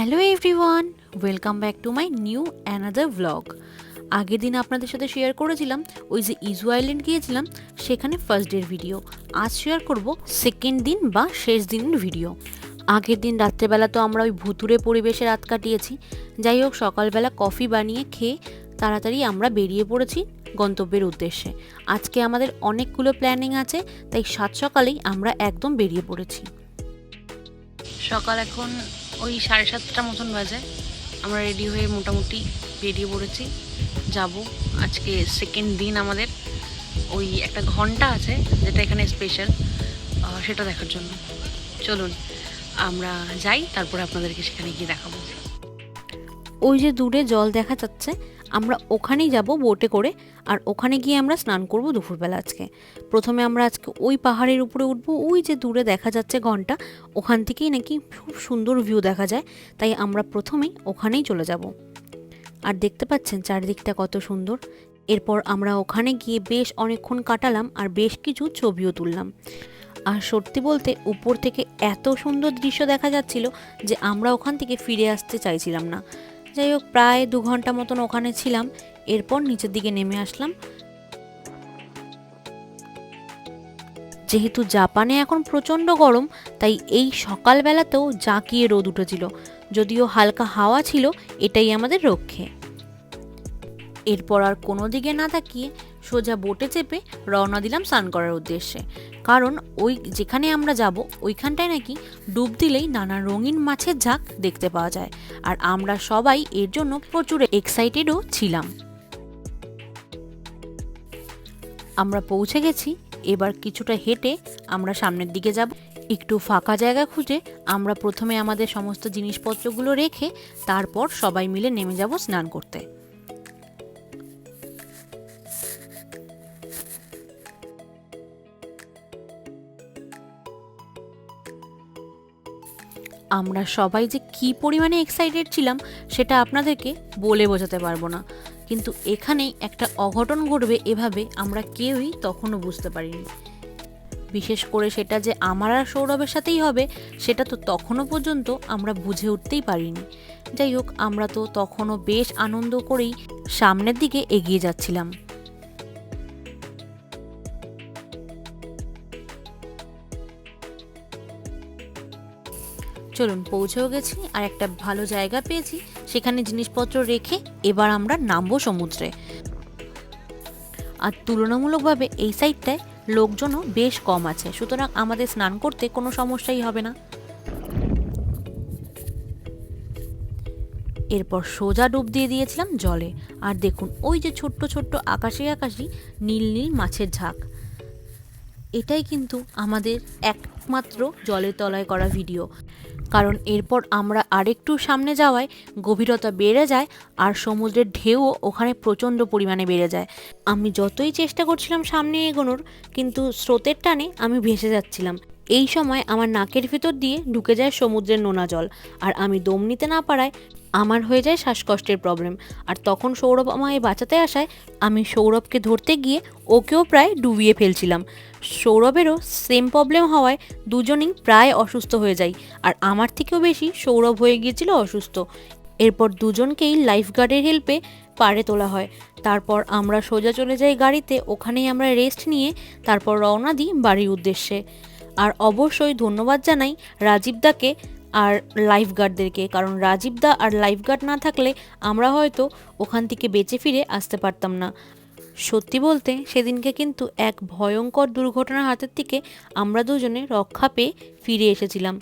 Hello everyone welcome back to my new another vlog আগের দিন আপনাদের সাথে শেয়ার করেছিলাম, ওই যে ইজু আইল্যান্ড গিয়েছিলাম, সেখানে ফার্স্ট ডের ভিডিও আজ শেয়ার করব সেকেন্ড দিন বা শেষ দিনের ভিডিও আগের দিন রাত্রেবেলা তো আমরা ওই ভুতুরে পরিবেশে রাত কাটিয়েছি। যাই হোক, সকালবেলা কফি বানিয়ে খেয়ে তাড়াতাড়ি আমরা বেরিয়ে পড়েছি গন্তব্যের উদ্দেশ্যে। আজকে আমাদের অনেকগুলো প্ল্যানিং আছে, তাই সাত সকালেই আমরা একদম বেরিয়ে পড়েছি। সকাল এখন ওই সাড়ে সাতটা মতন বাজে। আমরা রেডি হয়ে মোটামুটি বেরিয়ে পড়েছি। যাব। আজকে সেকেন্ড দিন আমাদের। ওই একটা ঘণ্টা আছে, যেটা এখানে স্পেশাল সেটা দেখার জন্য। চলুন, আমরা যাই, তারপরে আপনাদেরকে সেখানে গিয়ে দেখাবো। ওই যে দূরে জল দেখা যাচ্ছে, আমরা ওখানেই যাব বোটে করে। আর ওখানে গিয়ে আমরা স্নান করব দুপুরবেলা আজকে। প্রথমে আমরা আজকে ওই পাহাড়ের উপরে উঠবো, ওই যে দূরে দেখা যাচ্ছে ঘণ্টা, ওখান থেকেই নাকি খুব সুন্দর ভিউ দেখা যায়, তাই আমরা প্রথমেই ওখানেই চলে যাব। আর দেখতে পাচ্ছেন চারিদিকটা কত সুন্দর। এরপর আমরা ওখানে গিয়ে বেশ অনেকক্ষণ কাটালাম আর বেশ কিছু ছবিও তুললাম। আর সত্যি বলতে উপর থেকে এত সুন্দর দৃশ্য দেখা যাচ্ছিল যে আমরা ওখান থেকে ফিরে আসতে চাইছিলাম না। যাই হোক, প্রায় দু ঘণ্টা মতন ওখানে ছিলাম। এরপর নিচের দিকে নেমে আসলাম। যেহেতু জাপানে এখন প্রচণ্ড গরম, তাই এই সকালবেলাতেও জাঁকিয়ে রোদ উঠেছিল। যদিও হালকা হাওয়া ছিল, এটাই আমাদের রক্ষে। এরপর আর কোনো দিকে না তাকিয়ে সোজা বোটে চেপে রওনা দিলাম স্নান করার উদ্দেশ্যে। কারণ ওই যেখানে আমরা যাব, ওইখানটায় নাকি ডুব দিলেই নানা রঙিন মাছের ঝাঁক দেখতে পাওয়া যায়। আর আমরা সবাই এর জন্য প্রচুর এক্সাইটেডও ছিলাম। আমরা পৌঁছে গেছি, এবার কিছুটা হেঁটে আমরা সামনের দিকে যাব। একটু ফাঁকা জায়গা খুঁজে আমরা প্রথমে আমাদের সমস্ত জিনিসপত্রগুলো রেখে তারপর সবাই মিলে নেমে যাব স্নান করতে। আমরা সবাই যে কি পরিমাণে এক্সাইটেড ছিলাম, সেটা আপনাদেরকে বলে বোঝাতে পারব না। কিন্তু এখানেই একটা অঘটন ঘটবে এভাবে আমরা কেউই তখনও বুঝতে পারিনি। বিশেষ করে সেটা যে আমার আর সৌরভের সাথেই হবে, সেটা তো তখনও পর্যন্ত আমরা বুঝে উঠতেই পারিনি। যাই হোক, আমরা তো তখনও বেশ আনন্দ করেই সামনের দিকে এগিয়ে যাচ্ছিলাম। চলুন, পৌঁছেও গেছি আর একটা ভালো জায়গা পেয়েছি। সেখানে জিনিসপত্র রেখে এবার আমরা নামবো সমুদ্রে। আর তুলনামূলকভাবে এই সাইডটায় লোকজনও বেশ কম আছে, সুতরাং আমাদের স্নান করতে কোনো সমস্যাই হবে না। এরপর সোজা ডুব দিয়ে দিয়েছিলাম জলে। আর দেখুন, ওই যে ছোট্ট ছোট্ট আকাশে আকাশি নীল নীল মাছের ঝাঁক। এটাই কিন্তু আমাদের একমাত্র জলের তলায় করা ভিডিও কারণ এরপর আমরা আরেকটু সামনে যাওয়ায় গভীরতা বেড়ে যায় আর সমুদ্রের ঢেউ ওখানে প্রচণ্ড পরিমাণে বেড়ে যায়। আমি যতই চেষ্টা করছিলাম সামনে এগোনোর, কিন্তু স্রোতের টানে আমি ভেসে যাচ্ছিলাম। এই সময় আমার নাকের ভিতর দিয়ে ঢুকে যায় সমুদ্রের নোনা জল, আর আমি দম নিতে না পারায় আমার হয়ে যায় শ্বাসকষ্টের প্রবলেম আর তখন সৌরভ আমায় বাঁচাতে আসায় আমি সৌরভকে ধরতে গিয়ে ওকেও প্রায় ডুবিয়ে ফেলছিলাম। সৌরভেরও সেম প্রবলেম হওয়ায় দুজনেই প্রায় অসুস্থ হয়ে যাই। আর আমার থেকেও বেশি সৌরভ হয়ে গিয়েছিল অসুস্থ। এরপর দুজনকেই লাইফগার্ডের হেল্পে পাড়ে তোলা হয়। তারপর আমরা সোজা চলে যাই গাড়িতে, ওখানেই আমরা রেস্ট নিয়ে তারপর রওনা দিই বাড়ির উদ্দেশ্যে। আর অবশ্যই ধন্যবাদ জানাই রাজীবদাকে আর লাইফগার্ডদেরকে কারণ রাজীবদা আর লাইফগার্ড না থাকলে আমরা হয়তো ওখান থেকে বেঁচে ফিরে আসতে পারতাম না। সত্যি বলতে সেদিনকে কিন্তু এক ভয়ঙ্কর দুর্ঘটনার হাতের থেকে আমরা দুজনে রক্ষা পেয়ে ফিরে এসেছিলাম।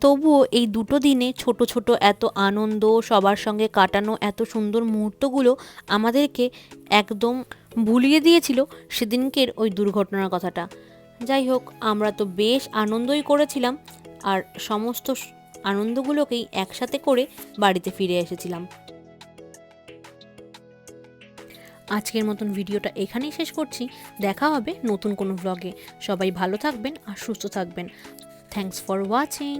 তবুও এই দুটো দিনে ছোট ছোট এত আনন্দ, সবার সঙ্গে কাটানো এত সুন্দর মুহূর্তগুলো আমাদেরকে একদম ভুলিয়ে দিয়েছিল সেদিনকের ওই দুর্ঘটনার কথাটা। যাই হোক, আমরা তো বেশ আনন্দই করেছিলাম। আর সমস্ত আনন্দগুলোকেই একসাথে করে বাড়িতে ফিরে এসেছিলাম। আজকের মতন ভিডিওটা এখানেই শেষ করছি। দেখা হবে নতুন কোনো ব্লগে সবাই ভালো থাকবেন আর সুস্থ থাকবেন। Thanks for watching